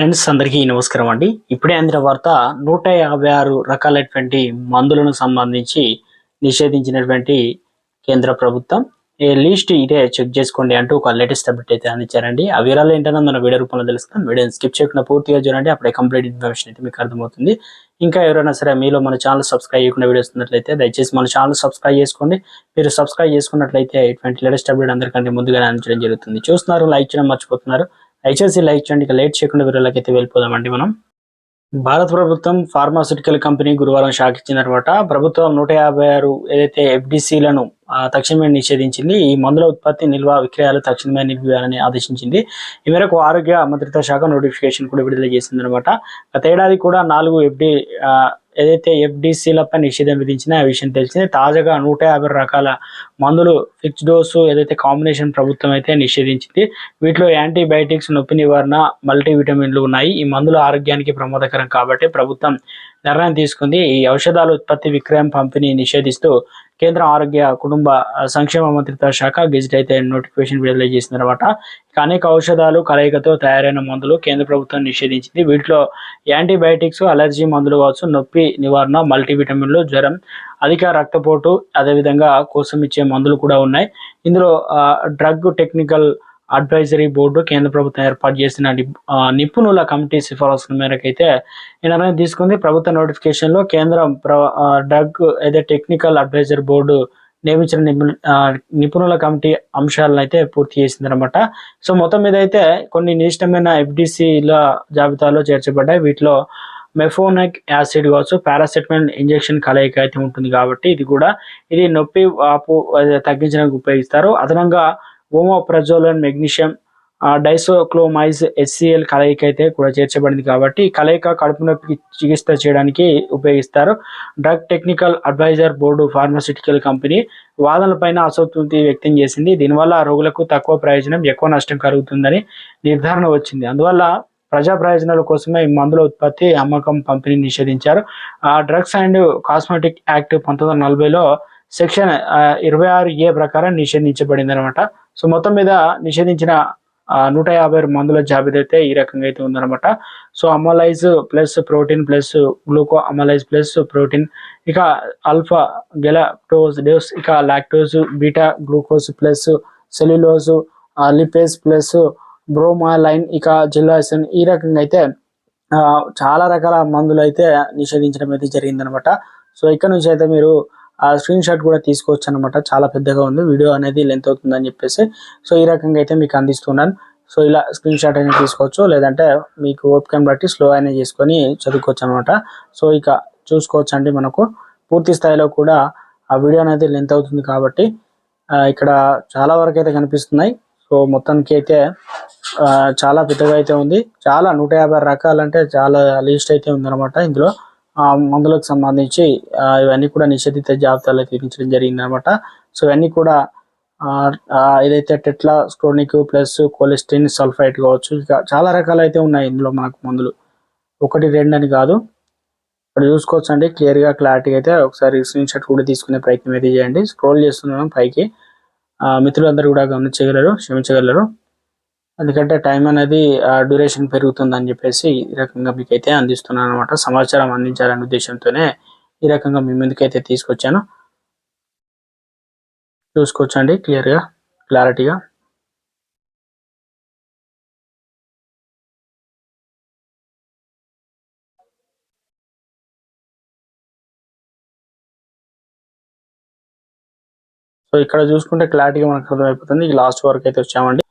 Friends అందరికీ నమస్కారం అండి. ఇప్పుడే అందిన వార్త నూట యాభై ఆరు రకాలైనటువంటి మందులను సంబంధించి నిషేధించినటువంటి కేంద్ర ప్రభుత్వం. ఏ లిస్ట్ ఇదే చెక్ చేసుకోండి అంటూ ఒక లేటెస్ట్ అప్డేట్ అయితే అందించారండి. ఆ వివరాలు ఏంటన్నా మన వీడియో రూపంలో తెలుస్తాం వీడియోని స్కిప్ చేయకుండా పూర్తిగా చూడండి. అప్పుడే కంప్లీట్ ఇన్ఫర్మేషన్ అయితే మీకు అర్థమవుతుంది. ఇంకా ఎవరైనా సరే మీలో మన ఛానల్ సబ్స్క్రైబ్ చేయకుండా వీడియో వస్తున్నట్లయితే దయచేసి మన ఛానల్ సబ్స్క్రైబ్ చేసుకోండి. మీరు సబ్స్క్రైబ్ చేసుకున్నట్లయితే ఇటువంటి లేటెస్ట్ అప్డేట్ అందరికంటే ముందుగానే అందించడం జరుగుతుంది. చూస్తున్నారు లైక్ చేయడం మర్చిపోతున్నారు. దయచేసి లైక్ చేయండి ఇక లేట్ చేయకుండా వీడియోలోకి అయితే వెళ్ళిపోదామండి మనం. భారత ప్రభుత్వం ఫార్మాస్యూటికల్ కంపెనీ గురువారం షాక్ ఇచ్చిందనమాట ప్రభుత్వం నూట యాభై ఆరు ఏదైతే ఎఫ్డిసిలను తక్షణమే నిషేధించింది. ఈ మందుల ఉత్పత్తి నిల్వ విక్రయాలు తక్షణమే నిలిపివేయాలని ఆదేశించింది. ఈ మేరకు ఆరోగ్య మంత్రిత్వ శాఖ నోటిఫికేషన్ కూడా విడుదల చేసిందనమాట. గత ఏడాది కూడా నాలుగు ఎఫ్డి ఏదైతే ఎఫ్డిసిలపై నిషేధం విధించిన ఆ విషయం తెలిసింది. తాజాగా నూట యాభై రకాల మందులు ఫిక్స్ డోసు ఏదైతే కాంబినేషన్ ప్రభుత్వం అయితే నిషేధించింది వీటిలో యాంటీబయాటిక్స్ నొప్పి నివారణ మల్టీవిటమిన్లు ఉన్నాయి. ఈ మందులు ఆరోగ్యానికి ప్రమాదకరం కాబట్టి ప్రభుత్వం నిర్ణయం తీసుకుంది. ఈ ఔషధాల ఉత్పత్తి విక్రయం పంపిణీ నిషేధిస్తూ కేంద్ర ఆరోగ్య కుటుంబ సంక్షేమ మంత్రిత్వ శాఖ గెజిట్ అయితే నోటిఫికేషన్ విడుదల చేసిన తర్వాత అనేక ఔషధాలు కలయికతో తయారైన మందులు కేంద్ర ప్రభుత్వం నిషేధించింది. వీటిలో యాంటీబయాటిక్స్ అలర్జీ మందులు కావచ్చు నొప్పి నివారణ మల్టీవిటమిన్లు జ్వరం అధిక రక్తపోటు అదేవిధంగా కోసం ఇచ్చే మందులు కూడా ఉన్నాయి. ఇందులో డ్రగ్ టెక్నికల్ అడ్వైజరీ బోర్డు కేంద్ర ప్రభుత్వం ఏర్పాటు చేసిన నిపుణుల కమిటీ సిఫారసుల మేరకు అయితే ఈ నిర్ణయం తీసుకుంది. ప్రభుత్వ నోటిఫికేషన్లో కేంద్ర డ్రగ్ అయితే టెక్నికల్ అడ్వైజరీ బోర్డు నియమించిన నిపుణుల కమిటీ అంశాలను అయితే పూర్తి చేసింది అనమాట సో మొత్తం మీద అయితే కొన్ని నిష్టమైన ఎఫ్డిసిల జాబితాలో చేర్చబడ్డాయి. వీటిలో మెఫోనిక్ యాసిడ్ కావచ్చు పారాసెటమాల్ ఇంజెక్షన్ కలయిక అయితే ఉంటుంది కాబట్టి ఇది కూడా ఇది నొప్పి వాపు తగ్గించడానికి ఉపయోగిస్తారు. అదనంగా ఓమోప్రజోలన్ మెగ్నీషియం డైసోక్లోమైజ్ హెచ్సిఎల్ కలయిక అయితే కూడా చేర్చబడింది కాబట్టి కలయిక కడుపు నొప్పికి చికిత్స చేయడానికి ఉపయోగిస్తారు. Drug technical adviser board pharmaceutical company వాదనలపైన అసంతృప్తి వ్యక్తం చేసింది. దీనివల్ల రోగులకు తక్కువ ప్రయోజనం ఎక్కువ నష్టం కలుగుతుందని నిర్ధారణ వచ్చింది. అందువల్ల ప్రజా ప్రయోజనాల కోసమే ఈ మందుల ఉత్పత్తి అమ్మకం పంపిణీ నిషేధించారు. ఆ డ్రగ్స్ అండ్ కాస్మెటిక్ యాక్ట్ పంతొమ్మిది వందల నలభైలో సెక్షన్ ఇరవై ఆరు ఏ ప్రకారం నిషేధించబడింది అనమాట సో మొత్తం మీద నిషేధించిన నూట యాభై మందుల జాబితా అయితే ఈ రకంగా అయితే ఉందన్నమాట. So amylase plus protein plus gluco amylase plus protein ఇక అల్ఫా గెలాక్టోజ్ డోస్ ఇక lactose beta glucose plus cellulose lipase plus bromelain ఇక జిల్లాసిన్ ఈ రకంగా అయితే చాలా రకాల మందులు అయితే నిషేధించడం అయితే జరిగిందనమాట. సో ఇక్కడ నుంచి అయితే మీరు ఆ స్క్రీన్ షాట్ కూడా తీసుకోవచ్చు అనమాట చాలా పెద్దగా ఉంది. వీడియో అనేది లెంత్ అవుతుందని చెప్పేసి సో ఈ రకంగా అయితే మీకు అందిస్తున్నాను. సో ఇలా స్క్రీన్ షాట్ అనేది తీసుకోవచ్చు. లేదంటే మీకు ఓపికను బట్టి స్లో అయినా చేసుకొని చదువుకోవచ్చు అనమాట సో ఇక చూసుకోవచ్చు అండి మనకు. పూర్తి స్థాయిలో కూడా ఆ వీడియో అనేది లెంత్ అవుతుంది కాబట్టి ఇక్కడ చాలా వరకు అయితే కనిపిస్తున్నాయి. సో మొత్తానికి అయితే చాలా పెద్దగా అయితే ఉంది. చాలా నూట యాభై రకాలంటే చాలా లిస్ట్ అయితే ఉందన్నమాట ఇందులో. మందులకు సంబంధించి ఇవన్నీ కూడా నిషేధిత జాబితాలో తీర్చడం జరిగింది అనమాట సో ఇవన్నీ కూడా ఏదైతే టెట్లా స్క్రోనిక్ ప్లస్ కొలెస్ట్రిన్ సల్ఫైట్ కావచ్చు ఇక చాలా రకాలు అయితే ఉన్నాయి ఇందులో మనకు మందులు. ఒకటి రెండు అని కాదు. ఇక్కడ చూసుకోవచ్చు అండి క్లియర్గా క్లారిటీగా అయితే ఒకసారి స్క్రీన్ షాట్ కూడా తీసుకునే ప్రయత్నం అయితే చేయండి. స్క్రోల్ చేస్తున్నాను పైకి. మిత్రులందరూ కూడా గమనించగలరు క్షమించగలరు. ఎందుకంటే టైం అనేది డ్యూరేషన్ పెరుగుతుందని చెప్పేసి ఈ రకంగా మీకైతే అందిస్తున్నాను అనమాట సమాచారం అందించాలనే ఉద్దేశంతోనే ఈ రకంగా మీ ముందుకైతే తీసుకొచ్చాను. చూసుకోవచ్చండి క్లియర్గా క్లారిటీగా. సో ఇక్కడ చూసుకుంటే క్లారిటీగా మనకు అర్థమైపోతుంది. లాస్ట్ వరకు అయితే వచ్చామండి.